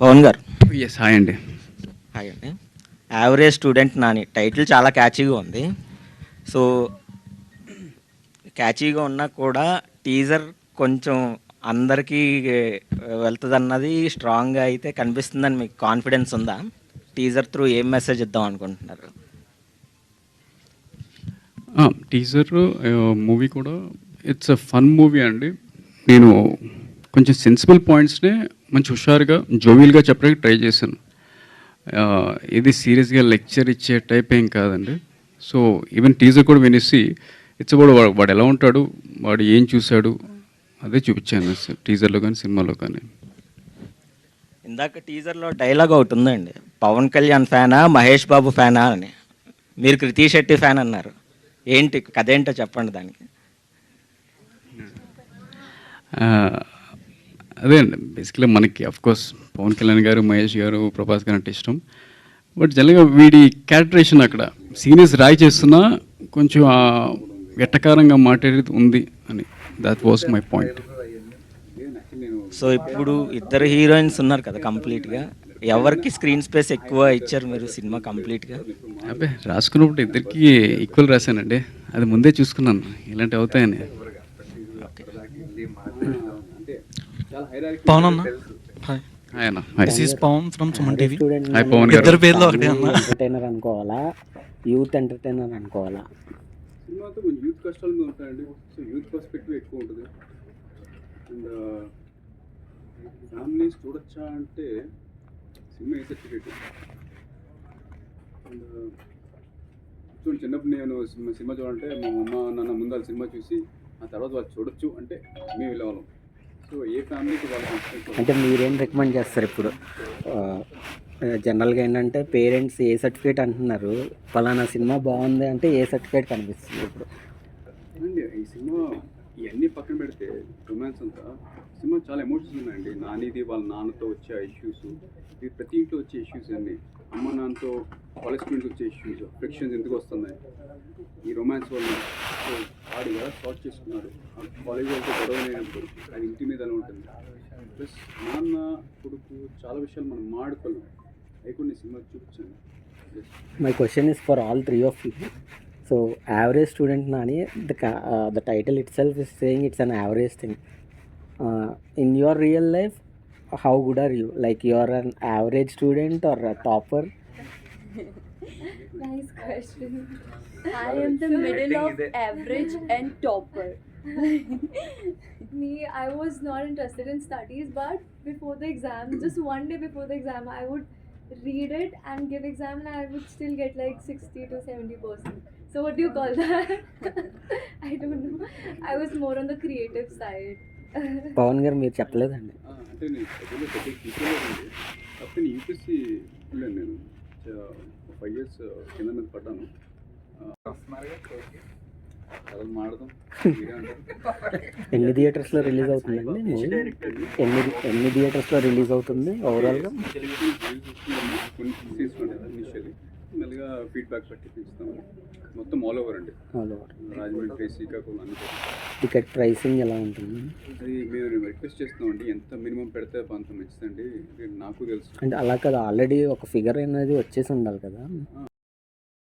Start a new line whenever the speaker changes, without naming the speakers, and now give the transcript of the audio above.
పవన్ గారు.
Yes hi అండి.
Hi అండి. Average student Nani. టైటిల్ చాలా క్యాచీగా ఉంది. సో క్యాచీగా ఉన్నా కూడా టీజర్ కొంచెం అందరికీ వెళ్తుంది అన్నది స్ట్రాంగ్గా అయితే కనిపిస్తుందని మీకు కాన్ఫిడెన్స్ ఉందా? టీజర్ త్రూ ఏం మెసేజ్ ఇద్దాం అనుకుంటున్నారు?
టీజర్ మూవీ కూడా ఇట్స్ అ ఫన్ మూవీ అండి. నేను కొంచెం సెన్సిబుల్ పాయింట్స్నే మంచి హుషారుగా జోవియల్గా చెప్పడానికి ట్రై చేశాను. ఇది సీరియస్గా లెక్చర్ ఇచ్చే టైప్ ఏం కాదండి. సో ఈవెన్ టీజర్ కూడా వినేసి ఇట్స్ కూడా వాడు వాడు ఎలా ఉంటాడు వాడు ఏం చూశాడు అదే చూపించాను టీజర్లో కానీ సినిమాలో కానీ.
ఇందాక టీజర్లో డైలాగ్ ఒకటి ఉందండి. పవన్ కళ్యాణ్ ఫ్యానా మహేష్ బాబు ఫ్యానా అని. మీరు కృతి శెట్టి ఫ్యాన్ అన్నారు. ఏంటి కథ ఏంటో చెప్పండి దానికి.
అదే అండి బేసిక్లీ మనకి అఫ్ కోర్స్ పవన్ కళ్యాణ్ గారు మహేష్ గారు ప్రభాస్ గారు అంటే ఇష్టం. బట్ జనరల్గా వీడి క్యారెక్టరేషన్ అక్కడ సీనియర్స్ రాయి చేస్తున్నా కొంచెం ఆ వెట్టకారంగా మాట్లాడేది ఉంది అని. That was my point
so ఇప్పుడు ఇద్దరు హీరోయిన్స్ ఉన్నారు కదా కంప్లీట్గా ఎవరికి స్క్రీన్ స్పేస్ ఎక్కువ ఇచ్చారు మీరు సినిమా కంప్లీట్గా
అబ్బే రాసుకున్నప్పుడు ఇద్దరికి ఈక్వల్ రాశానండి. అది ముందే చూసుకున్నాను. ఇలాంటివి అవుతాయని.
ఓకే
పవన్ అన్న? Hi this is Pavan from Suman TV
hi Pavan గారు.
ఇద్దరు పేర్లు ఒకటే అన్న.
ఎంటర్టైనర్ అనుకోవాలా? యూత్ ఎంటర్టైనర్ అనుకోవాలా?
సినిమాతో కొంచెం యూత్ కష్టాలు మీద ఉంటాయండి. సో యూత్ పర్స్పెక్టివ్ ఎక్కువ ఉంటుంది. అండ్ ఫ్యామిలీస్ చూడొచ్చా అంటే సినిమా ఏ సర్టిఫికేట్ అండ్ చూడండి చిన్నప్పుడు నేను సినిమా సినిమా చూడాలంటే మా అమ్మ నాన్న ముందు వాళ్ళ సినిమా చూసి ఆ తర్వాత వాళ్ళు చూడొచ్చు అంటే మేము వెళ్ళేవాళ్ళం.
అంటే మీరేం రికమెండ్ చేస్తారు ఇప్పుడు? జనరల్గా ఏంటంటే పేరెంట్స్ ఏ సర్టిఫికేట్ అంటున్నారు ఫలానా సినిమా బాగుంది అంటే ఏ సర్టిఫికేట్ కనిపిస్తుంది ఇప్పుడు?
ఈ సినిమా ఇవన్నీ పక్కన పెడితే రొమాన్స్ అంతా సినిమా చాలా ఎమోషన్స్ ఉన్నాయండి. నానిది వాళ్ళ నాన్నతో వచ్చే ఇష్యూస్ ఇది ప్రతి ఇంట్లో వచ్చే ఇష్యూస్ అన్ని అమ్మ నాన్నతో కాలేజ్ స్టూడెంట్స్ వచ్చే ఇష్యూస్ ఫ్రిక్షన్స్ ఎందుకు వస్తున్నాయి? ఈ రొమాన్స్ వల్ల ఆడిగా సాల్వ్ చేసుకున్నాడు? కాలేజ్ వాళ్ళతో గొడవ లేనప్పుడు అది ఇంటి మీద ఎలా ఉంటుంది? ప్లస్ నాన్న కొడుకు చాలా విషయాలు మనం మాడుకోలేం. అవి సినిమా చూపించాను.
My question is for all three of you So average student nani the uh, the title itself is saying it's an average thing. Uh, in your real life, how good are you? Like you are an average student or a topper?
nice question. I am the middle of average and topper. Me, I was not interested in studies, but before the exam, just one day before the exam, I would read it and give exam, and I would still get like 60 to 70 percent. So, what do you call that? I don't know. I was more on the creative side.
Pavan గారు మీరు చెప్పలేదండి
అంటే నేను చదువులో పెద్ద కాకపోతే నేను UPSC వెళ్ళాను నేను ఫైవ్ ఇయర్స్ కింద మీద పడ్డాను కథలు మాడదాం.
ఎన్ని థియేటర్స్లో రిలీజ్ అవుతుందండి ఎన్ని ఎన్ని థియేటర్స్లో రిలీజ్ అవుతుంది ఓవరాల్గా
తీసుకోండి ఇనిషియల్లీ మెల్లగా ఫీడ్బ్యాక్ బట్టి తీస్తాము మొత్తం ఆల్ ఓవర్ అండి.
ఆల్ ఓవర్
రాజమండ్రి శ్రీకాకుళం చోట్ల.
టికెట్ ప్రైసింగ్ ఎలా ఉంటుంది?
అది మేము రిక్వెస్ట్ చేస్తున్నామండి. ఎంత మినిమం పెడితే అంత మంచిదండి. నాకు తెలుసు.
అంటే అలా కదా ఆల్రెడీ ఒక ఫిగర్ అనేది వచ్చేసి ఉండాలి కదా.